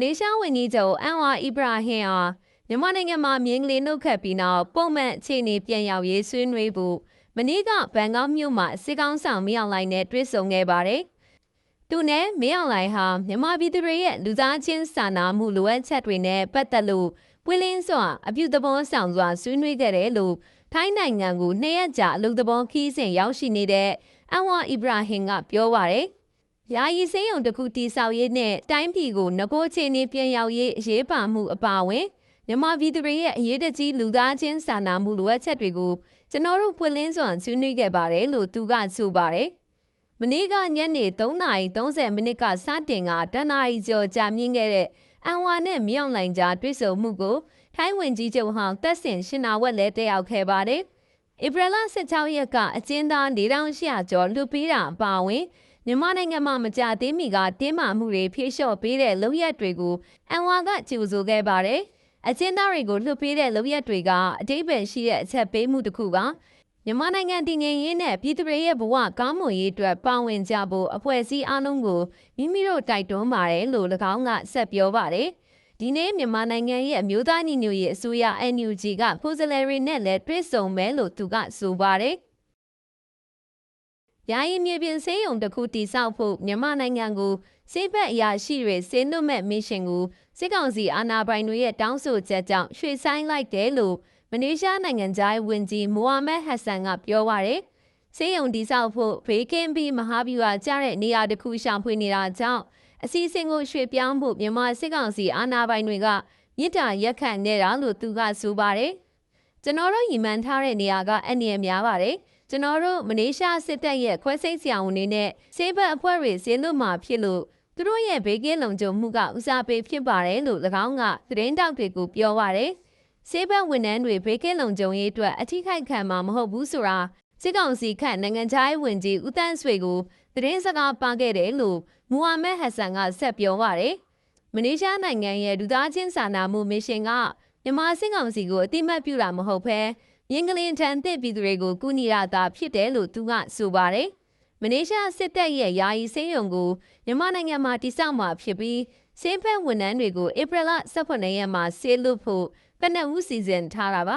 လေးရှားဝန်ကြီးချုပ်အန်ဝါအီဘရာဟင်ဟာမြန်မာနိုင်ငံမှာမြင်းကလေးနှုတ်ခတ်ပြီးနောက်ပုံမှန်အခြေအနေပြန်ရောက်ရေးဆွေးနွေးဖို့မနေ့ကဘန်ကောက်မြို့မှာစစ်ကောင်းဆောင်မြောက်လိုက်နဲ့တွေ့ဆုံခဲ့ပါတယ်။သူနဲ့မြောက်လိုက်ဟာမြန်မာပြည်သူတွေရဲ့လူသားချင်းစာနာမှုလိုအပ်ချက်တွေနဲ့ပတ်သက်လို့ပွင့်လင်းစွာအပြုသဘောဆောင်စွာဆွေးနွေးခဲ့တယ်လို့ထိုင်းနိုင်ငံကိုနှစ်ရက်ကြာအလုပ်သဘောခီးစဉ်ရောက်ရှိနေတဲ့အန်ဝါအီဘရာဟင်ကပြောပါတယ်။ ယာယီစိမ်းုံတစ်ခုတီဆောက်ရေးနဲ့တိုင်းပြည်ကိုငကိုချေနေပြန်ရောက်ရေးအရေးပါမှုအပါအဝင်မြန်မာပြည်သူတွေရဲ့အရေးတကြီးလူသားချင်းစာနာမှုလိုအပ်ချက်တွေကိုကျွန်တော်တို့ဖွင့်လင်းစွာဆွေးနွေးခဲ့ပါတယ်လို့သူကဆိုပါတယ်။မနေ့ကညနေ3:30မိနစ်ကစတင်ကတနာရီကျော်ကြာမြင့်ခဲ့တဲ့အန်ဝါနဲ့မြောင်လိုင်ကြားတွေ့ဆုံမှုကိုထိုင်းဝင်ကြီးချုပ်ဟောင်းတက်ဆင်ရှင်နာဝက်လည်းတက်ရောက်ခဲ့ပါတယ်။ဧပြီလ16ရက်က အကျဉ်းသား4800ကျော်လွတ်ပေးတာအပါအဝင် မြန်မာနိုင်ငံမှာမကြသေးမီကတင်းမာမှုတွေဖြေလျှော့ပေးတဲ့လုပ်ရက်တွေကိုအန်ဝါကကြိုဆိုခဲ့ပါတယ်။အကျဉ်းသားတွေကိုလွှတ်ပေးတဲ့လုပ်ရက်တွေကအတိတ်ပဲရှိတဲ့အချက်ပေးမှုတစ်ခုကမြန်မာနိုင်ငံတည်ငြိမ်ရေးနဲ့ပြည်သူတွေရဲ့ဘဝကောင်းမွန်ရေးအတွက်ပါဝင်ကြဖို့အဖွဲ့အစည်းအလုံးကိုမိမိတို့တိုက်တွန်းပါတယ်လို့၎င်းကဆက်ပြောပါတယ်။ဒီနေ့မြန်မာနိုင်ငံရဲ့အမျိုးသားညီညွတ်ရေးအစိုးရ NUG ကကိုယ်စားလှယ်တွေနဲ့လည်းတွေ့ဆုံမယ်လို့သူကဆိုပါတယ်။ ယာယီမြေပြင်စေးရုံတစ်ခုတည်ဆောက်ဖို့မြန်မာနိုင်ငံကိုစေဘက်အရာရှိတွေစေလွတ်မဲ့မစ်ရှင်ကိုစစ်ကောင်စီအာဏာပိုင်တွေရဲ့တောင်းဆိုချက်ကြောင့်ရွှေ့ဆိုင်းလိုက်တယ်လို့မလေးရှားနိုင်ငံသားဝန်ကြီးမိုဟာမက်ဟက်ဆန်ကပြောပါရယ်စေယုံဒီဆောက်ဖို့ဘေးကင်းပြီးမဟာဗျူဟာကျတဲ့နေရာတစ်ခုရှာဖွေနေတာကြောင့်အစီအစဉ်ကိုရွှေ့ပြောင်းဖို့မြန်မာစစ်ကောင်စီအာဏာပိုင်တွေကမြစ်တာရက်ခန့်နေတာလို့သူကဆိုပါတယ်ကျွန်တော်တို့ညီမှန်းထားတဲ့နေရာကအနည်းများပါတယ် ကျွန်တော်တို့မလေးရှားစစ်တပ်ရဲ့ခွဲစိတ်ဆရာဝန်တွေနဲ့စေဘက်အဖွဲ့တွေဈေးလွတ်မှာဖြစ်လို့သူတို့ရဲ့ဘေးကင်းလုံခြုံမှုကဦးစားပေးဖြစ်ပါတယ်လို့၎င်းကသတင်းတောက်တွေကိုပြောပါတယ်။ဆေးဘက်ဝန်ထမ်းတွေဘေးကင်းလုံခြုံရေးအတွက်အထီးခိုက်ခံမှာမဟုတ်ဘူးဆိုတာစစ်ကောင်စီခန့်နိုင်ငံခြားရေးဝန်ကြီးဦးတန်းဆွေကိုသတင်းစကားပါခဲ့တယ်လို့မူဟာမက်ဟက်ဆန်ကဆက်ပြောပါတယ်။မလေးရှားနိုင်ငံရဲ့လူသားချင်းစာနာမှုမစ်ရှင်ကမြန်မာစစ်ကောင်စီကိုအတိမတ်ပြုတာမဟုတ်ဘဲ မြင်းကလင်းထန်တဲ့ပြည်သူတွေကိုကူညီရတာဖြစ်တယ်လို့သူကဆိုပါတယ်။မလေးရှားစစ်တပ်ရဲ့ယာယီစေယုံကိုမြန်မာနိုင်ငံမှာတိစောက်မှာဖြစ်ပြီးစေဖက်ဝန်ထမ်းတွေကိုဧပြီလ18ရက်မှာဆေးလွတ်ဖို့ကနဦးစီစဉ်ထားတာပါ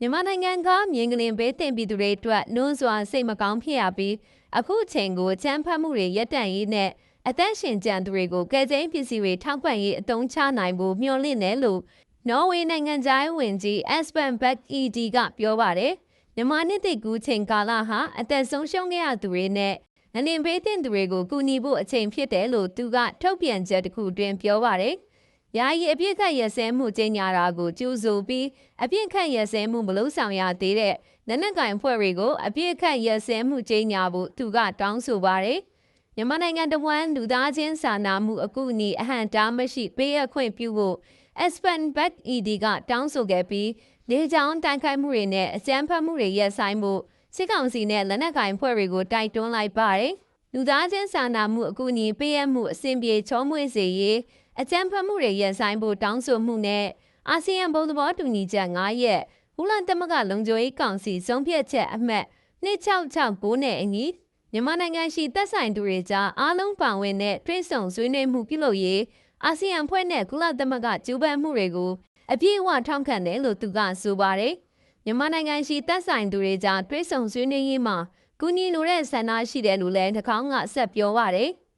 မြန်မာနိုင်ငံကမြင်းကလင်ဘေးတင်ပြည်သူတွေအတွက်နှွန်းစွာစိတ်မကောင်းဖြစ်ရပြီးအခုအချိန်ကိုချမ်းဖတ်မှုတွေရပ်တန့်ရေးနဲ့ အသက်ရှင်ကြံသူတွေကိုကယ်ဆယ်ပစ္စည်းတွေထောက်ပံ့ရေးအသုံးချနိုင်ဖို့မျှော်လင့်တယ်လို့နော်ဝေနိုင်ငံသားဝင်ကြီး Aspen Beck ED ကပြောပါတယ်။မြန်မာနှစ်သိကူးချိန်ကာလဟာအသက်ဆုံးရှုံးခဲ့ရသူတွေနဲ့အလင်ဘေးတင်သူတွေကိုကူညီဖို့အချိန်ဖြစ်တယ်လို့သူကထုတ်ပြန်ချက်တစ်ခုတွင်ပြောပါတယ်။ယာယီအပြစ်ခတ်ရစဲမှုကျင်းညာတာကိုကြိုးဆိုပြီးအပြစ်ခတ်ရစဲမှုမလို့ဆောင်ရသေးတဲ့လက်နက်ကင်ဖွဲ့တွေကိုအပြစ်ခတ်ရစဲမှုကျင်းညာဖို့သူကတောင်းဆိုပါတယ်။ မြန်မာနိုင်ငံတဝန်းလူသားချင်းစာနာမှုအကူအညီအဟန့်တားမရှိပေးအပ်ခွင့်ပြုဖို့ Aspen Back ED ကတောင်းဆိုခဲ့ပြီးလေကြောင်းတိုက်ခိုက်မှုတွေနဲ့အကြမ်းဖက်မှုတွေရပ်ဆိုင်းဖို့စစ်ကောင်စီနဲ့လက်နက်ကိုင်ဖွဲ့တွေကိုတိုက်တွန်းလိုက်ပါတယ်။လူသားချင်းစာနာမှုအကူအညီပေးအပ်မှုအဆင်ပြေချောမွေ့စေရေးအကြမ်းဖက်မှုတွေရပ်ဆိုင်းဖို့တောင်းဆိုမှုနဲ့အာဆီယံဘုံသဘောတူညီချက်9ရက်ဟူလန်တမကလုံခြုံရေးကောင်စီဆုံးဖြတ်ချက်အမှတ်2669နဲ့အညီ မြန်မာနိုင်ငံရှိသက်ဆိုင်သူတွေကြားအားလုံးပါဝင်တဲ့တွင်းဆုံဆွေးနွေးမှုပြုလုပ်ရေးအာဆီယံဖွဲ့နဲ့ကုလသမဂ္ဂကျူးပန်းမှုတွေကိုအပြည့်အဝထောက်ခံတယ်လို့သူကဆိုပါတယ်။မြန်မာနိုင်ငံရှိတပ်ဆိုင်သူတွေကြားတွဲဆုံဆွေးနွေးရေးမှာကူညီလိုတဲ့ဆန္ဒရှိတယ်လို့လည်းတကောင်းကဆက်ပြောပါတယ်။